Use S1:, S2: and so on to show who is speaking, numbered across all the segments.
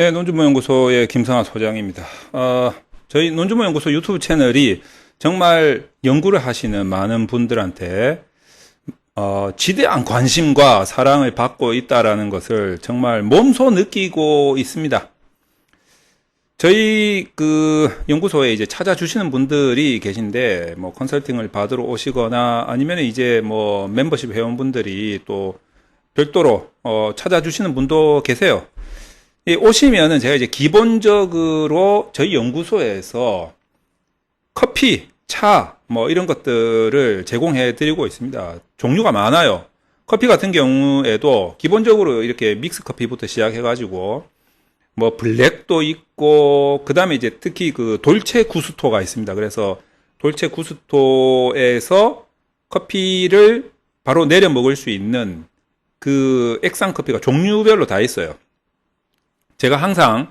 S1: 네, 논주모연구소의 김성하 소장입니다. 어, 저희 논주모연구소 유튜브 채널이 정말 연구를 하시는 많은 분들한테 어, 지대한 관심과 사랑을 받고 있다라는 것을 정말 몸소 느끼고 있습니다. 저희 그 연구소에 이제 찾아주시는 분들이 계신데 뭐 컨설팅을 받으러 오시거나 아니면 이제 뭐 멤버십 회원분들이 또 별도로 어, 찾아주시는 분도 계세요. 예, 오시면은 제가 이제 기본적으로 저희 연구소에서 커피, 차, 뭐 이런 것들을 제공해 드리고 있습니다. 종류가 많아요. 커피 같은 경우에도 기본적으로 이렇게 믹스 커피부터 시작해 가지고 뭐 블랙도 있고 그 다음에 이제 특히 그 돌체 구스토가 있습니다. 그래서 돌체 구스토에서 커피를 바로 내려 먹을 수 있는 그 액상 커피가 종류별로 다 있어요. 제가 항상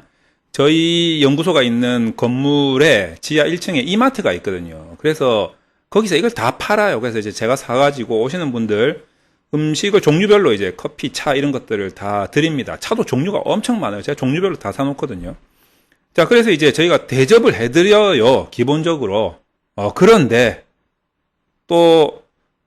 S1: 저희 연구소가 있는 건물에 지하 1층에 이마트가 있거든요. 그래서 거기서 이걸 다 팔아요. 그래서 이제 제가 사가지고 오시는 분들 음식을 종류별로 이제 커피, 차 이런 것들을 다 드립니다. 차도 종류가 엄청 많아요. 제가 종류별로 다 사놓거든요. 자, 그래서 이제 저희가 대접을 해드려요. 기본적으로. 어, 그런데 또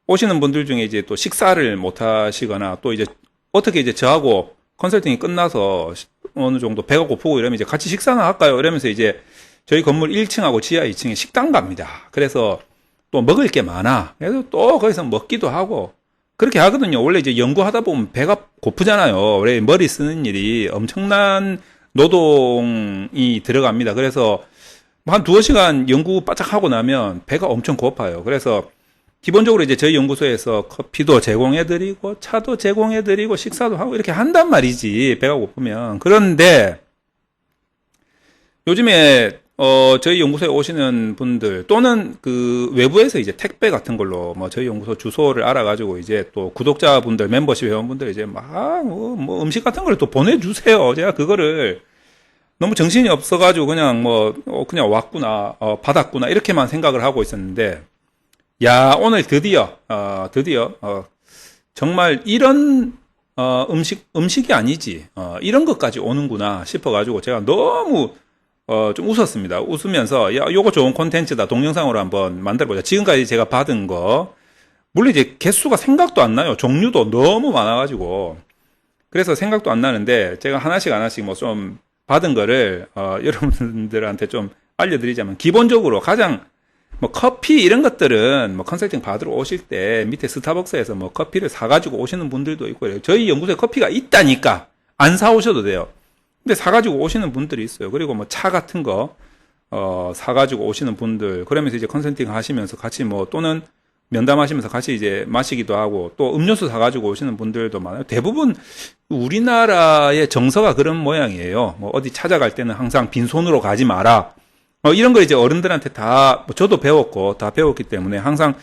S1: 오시는 분들 중에 이제 또 식사를 못 하시거나 또 이제 어떻게 이제 저하고 컨설팅이 끝나서 어느 정도 배가 고프고 이러면 이제 같이 식사나 할까요? 이러면서 이제 저희 건물 1층하고 지하 2층에 식당 갑니다. 그래서 또 먹을 게 많아. 그래서 또 거기서 먹기도 하고 그렇게 하거든요. 원래 이제 연구하다 보면 배가 고프잖아요. 원래 머리 쓰는 일이 엄청난 노동이 들어갑니다. 그래서 한 두어 시간 연구 바짝 하고 나면 배가 엄청 고파요. 그래서 기본적으로 이제 저희 연구소에서 커피도 제공해드리고 차도 제공해드리고 식사도 하고 이렇게 한단 말이지 배가 고프면. 그런데 요즘에 어 저희 연구소에 오시는 분들 또는 그 외부에서 이제 택배 같은 걸로 뭐 저희 연구소 주소를 알아가지고 이제 또 구독자분들 멤버십 회원분들 이제 막뭐 뭐 음식 같은 걸 또 보내주세요. 제가 그거를 너무 정신이 없어가지고 그냥 뭐 어, 그냥 왔구나 어, 받았구나 이렇게만 생각을 하고 있었는데 야, 오늘 드디어, 어, 드디어, 어, 정말 이런, 어, 음식, 음식이 아니지, 어, 이런 것까지 오는구나 싶어가지고 제가 너무, 어, 좀 웃었습니다. 웃으면서, 야, 요거 좋은 콘텐츠다. 동영상으로 한번 만들어보자. 지금까지 제가 받은 거, 물론 이제 개수가 생각도 안 나요. 종류도 너무 많아가지고. 그래서 생각도 안 나는데, 제가 하나씩 하나씩 뭐 좀 받은 거를, 어, 여러분들한테 좀 알려드리자면, 기본적으로 가장 뭐 커피 이런 것들은 뭐 컨설팅 받으러 오실 때 밑에 스타벅스에서 뭐 커피를 사가지고 오시는 분들도 있고 요 저희 연구소에 커피가 있다니까 안 사오셔도 돼요. 근데 사가지고 오시는 분들이 있어요. 그리고 뭐 차 같은 거, 어, 사가지고 오시는 분들, 그러면서 이제 컨설팅 하시면서 같이 뭐 또는 면담하시면서 같이 이제 마시기도 하고 또 음료수 사가지고 오시는 분들도 많아요. 대부분 우리나라의 정서가 그런 모양이에요. 뭐 어디 찾아갈 때는 항상 빈손으로 가지 마라. 어, 이런 걸 이제 어른들한테 다, 뭐 저도 배웠고, 다 배웠기 때문에 항상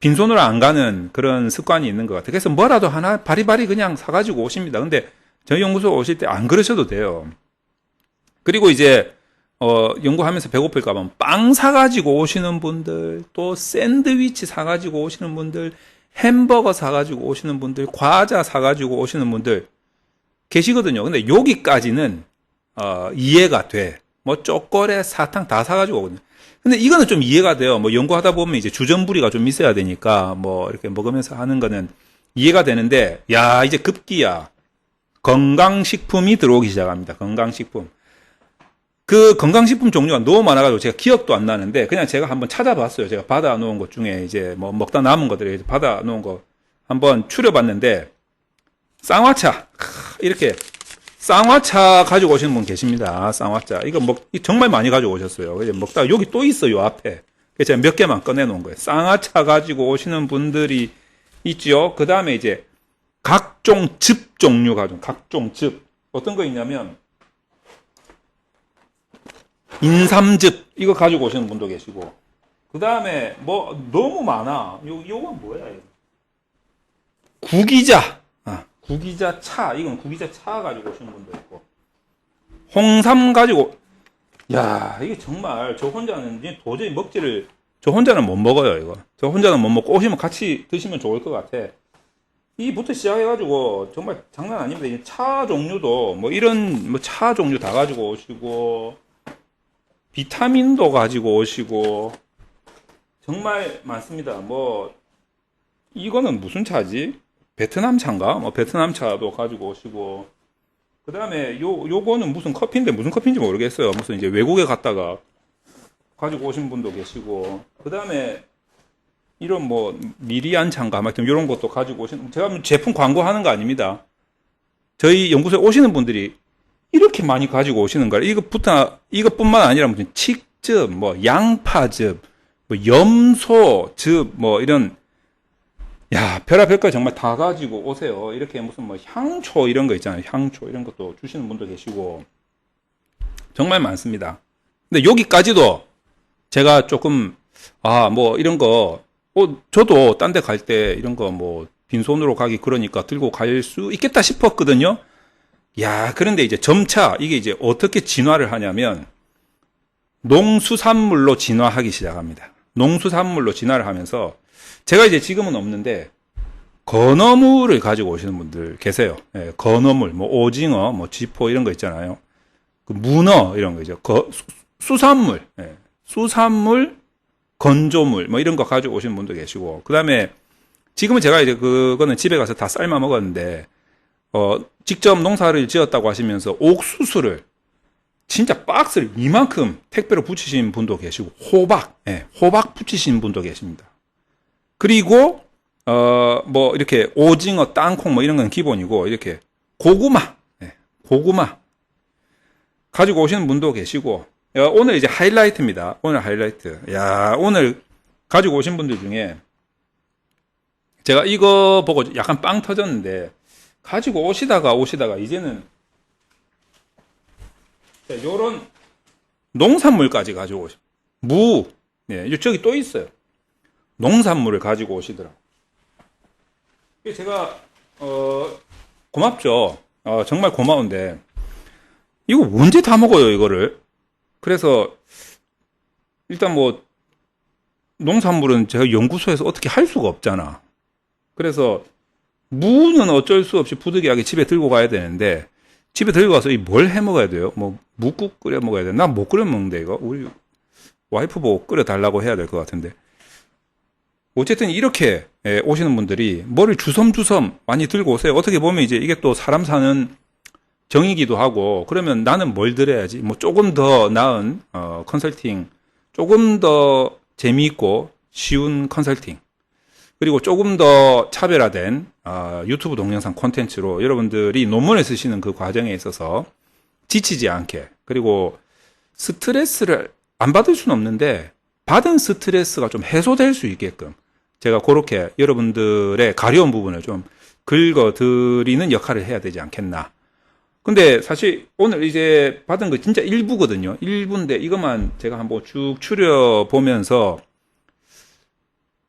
S1: 빈손으로 안 가는 그런 습관이 있는 것 같아요. 그래서 뭐라도 하나 바리바리 그냥 사가지고 오십니다. 근데 저희 연구소 오실 때 안 그러셔도 돼요. 그리고 이제, 어, 연구하면서 배고플까봐 빵 사가지고 오시는 분들, 또 샌드위치 사가지고 오시는 분들, 햄버거 사가지고 오시는 분들, 과자 사가지고 오시는 분들 계시거든요. 근데 여기까지는, 어, 이해가 돼. 뭐 초콜릿, 사탕 다 사가지고 오거든요. 근데 이거는 좀 이해가 돼요. 뭐 연구하다 보면 이제 주전부리가 좀 있어야 되니까 뭐 이렇게 먹으면서 하는 거는 이해가 되는데 야 이제 급기야 건강식품이 들어오기 시작합니다. 건강식품. 그 건강식품 종류가 너무 많아가지고 제가 기억도 안 나는데 그냥 제가 한번 찾아봤어요. 제가 받아 놓은 것 중에 이제 뭐 먹다 남은 것들을 받아 놓은 거 한번 추려봤는데 쌍화차 이렇게 쌍화차 가지고 오시는 분 계십니다. 쌍화차. 이거 먹, 정말 많이 가지고 오셨어요. 먹다가 여기 또 있어요, 앞에. 제가 몇 개만 꺼내놓은 거예요. 쌍화차 가지고 오시는 분들이 있죠. 그 다음에 이제 각종 즙 종류 가지고, 각종 즙. 어떤 거 있냐면, 인삼즙. 이거 가지고 오시는 분도 계시고. 그 다음에 뭐, 너무 많아. 요, 요건 뭐야, 이거. 구기자. 구기자 차, 이건 구기자 차 가지고 오시는 분도 있고, 홍삼 가지고, 야, 이게 정말 저 혼자는 도저히 먹지를, 저 혼자는 못 먹어요, 이거. 저 혼자는 못 먹고 오시면 같이 드시면 좋을 것 같아. 이부터 시작해가지고 정말 장난 아닙니다. 이차 종류도 뭐 이런 뭐 차 종류 다 가지고 오시고 비타민도 가지고 오시고 정말 많습니다. 뭐 이거는 무슨 차지? 베트남 차인가? 뭐 베트남 차도 가지고 오시고 그 다음에 요 요거는 무슨 커피인데 무슨 커피인지 모르겠어요. 무슨 이제 외국에 갔다가 가지고 오신 분도 계시고 그 다음에 이런 뭐 미리안 차인가 하여튼 이런 것도 가지고 오신 제가 뭐 제품 광고하는 거 아닙니다. 저희 연구소에 오시는 분들이 이렇게 많이 가지고 오시는 거라 이것부터 이것뿐만 아니라 무슨 칡즙, 뭐 양파즙, 뭐 염소즙, 뭐 이런 야 별의별 거 정말 다 가지고 오세요. 이렇게 무슨 뭐 향초 이런 거 있잖아요. 향초 이런 것도 주시는 분도 계시고 정말 많습니다. 근데 여기까지도 제가 조금 아 뭐 이런 거 어, 저도 딴 데 갈 때 이런 거 뭐 빈손으로 가기 그러니까 들고 갈 수 있겠다 싶었거든요. 야, 그런데 이제 점차 이게 이제 어떻게 진화를 하냐면 농수산물로 진화하기 시작합니다. 농수산물로 진화를 하면서 제가 이제 지금은 없는데 건어물을 가지고 오시는 분들 계세요. 예, 건어물, 뭐 오징어, 뭐 쥐포 이런 거 있잖아요. 그 문어 이런 거 이제 거, 수, 수산물, 예, 수산물, 건조물 뭐 이런 거 가지고 오시는 분도 계시고 그 다음에 지금은 제가 이제 그거는 집에 가서 다 삶아 먹었는데 어 직접 농사를 지었다고 하시면서 옥수수를 진짜 박스를 이만큼 택배로 붙이신 분도 계시고 호박, 예, 호박 붙이신 분도 계십니다. 그리고 어 뭐 이렇게 오징어, 땅콩 뭐 이런 건 기본이고 이렇게 고구마, 예, 고구마 가지고 오시는 분도 계시고 야, 오늘 이제 하이라이트입니다. 오늘 하이라이트. 야 오늘 가지고 오신 분들 중에 제가 이거 보고 약간 빵 터졌는데 가지고 오시다가 오시다가 이제는 자, 요런 농산물까지 가지고 오시 무, 네, 저기 또 있어요. 농산물을 가지고 오시더라고. 이게 제가, 어, 고맙죠. 어, 정말 고마운데, 이거 언제 다 먹어요, 이거를? 그래서, 일단 뭐, 농산물은 제가 연구소에서 어떻게 할 수가 없잖아. 그래서, 무는 어쩔 수 없이 부득이하게 집에 들고 가야 되는데 집에 들고 가서 이 뭘 해 먹어야 돼요? 뭐 묵국 끓여 먹어야 돼? 난못 끓여 먹는데 이거 우리 와이프 보고 끓여 달라고 해야 될 것 같은데 어쨌든 이렇게 예, 오시는 분들이 뭐를 주섬주섬 많이 들고 오세요. 어떻게 보면 이제 이게 또 사람 사는 정이기도 하고 그러면 나는 뭘 들어야지? 뭐 조금 더 나은 어, 컨설팅, 조금 더 재미있고 쉬운 컨설팅 그리고 조금 더 차별화된 어, 유튜브 동영상 콘텐츠로 여러분들이 논문을 쓰시는 그 과정에 있어서 지치지 않게 그리고 스트레스를 안 받을 수는 없는데 받은 스트레스가 좀 해소될 수 있게끔 제가 그렇게 여러분들의 가려운 부분을 좀 긁어드리는 역할을 해야 되지 않겠나. 근데 사실 오늘 이제 받은 거 진짜 일부거든요. 일부인데 이것만 제가 한번 쭉 추려 보면서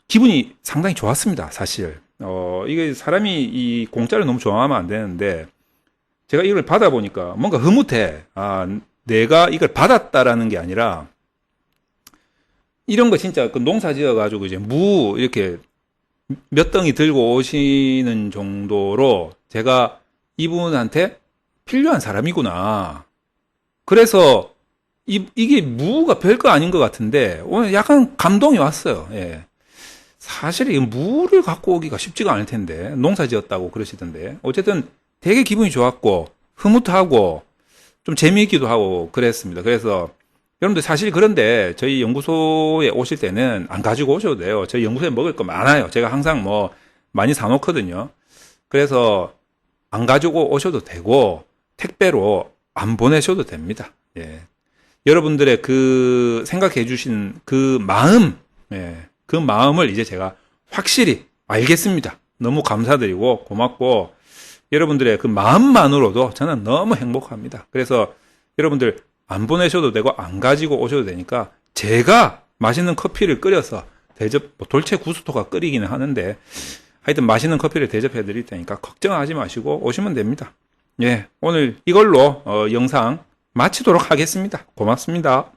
S1: 기분이 상당히 좋았습니다, 사실. 어, 이게 사람이 이 공짜를 너무 좋아하면 안 되는데, 제가 이걸 받아보니까 뭔가 흐뭇해. 아, 내가 이걸 받았다라는 게 아니라, 이런 거 진짜 그 농사 지어가지고 이제 무 이렇게 몇 덩이 들고 오시는 정도로 제가 이분한테 필요한 사람이구나. 그래서 이, 이게 무가 별거 아닌 것 같은데 오늘 약간 감동이 왔어요. 예. 사실 이 무를 갖고 오기가 쉽지가 않을 텐데 농사 지었다고 그러시던데 어쨌든 되게 기분이 좋았고 흐뭇하고 좀 재미있기도 하고 그랬습니다. 그래서 여러분들 사실 그런데 저희 연구소에 오실 때는 안 가지고 오셔도 돼요. 저희 연구소에 먹을 거 많아요. 제가 항상 뭐 많이 사놓거든요. 그래서 안 가지고 오셔도 되고 택배로 안 보내셔도 됩니다. 예. 여러분들의 그 생각해 주신 그 마음, 예. 그 마음을 이제 제가 확실히 알겠습니다. 너무 감사드리고 고맙고 여러분들의 그 마음만으로도 저는 너무 행복합니다. 그래서 여러분들 안 보내셔도 되고 안 가지고 오셔도 되니까 제가 맛있는 커피를 끓여서 대접 뭐 돌체 구스토가 끓이기는 하는데 하여튼 맛있는 커피를 대접해 드릴 테니까 걱정하지 마시고 오시면 됩니다. 예, 오늘 이걸로 어, 영상 마치도록 하겠습니다. 고맙습니다.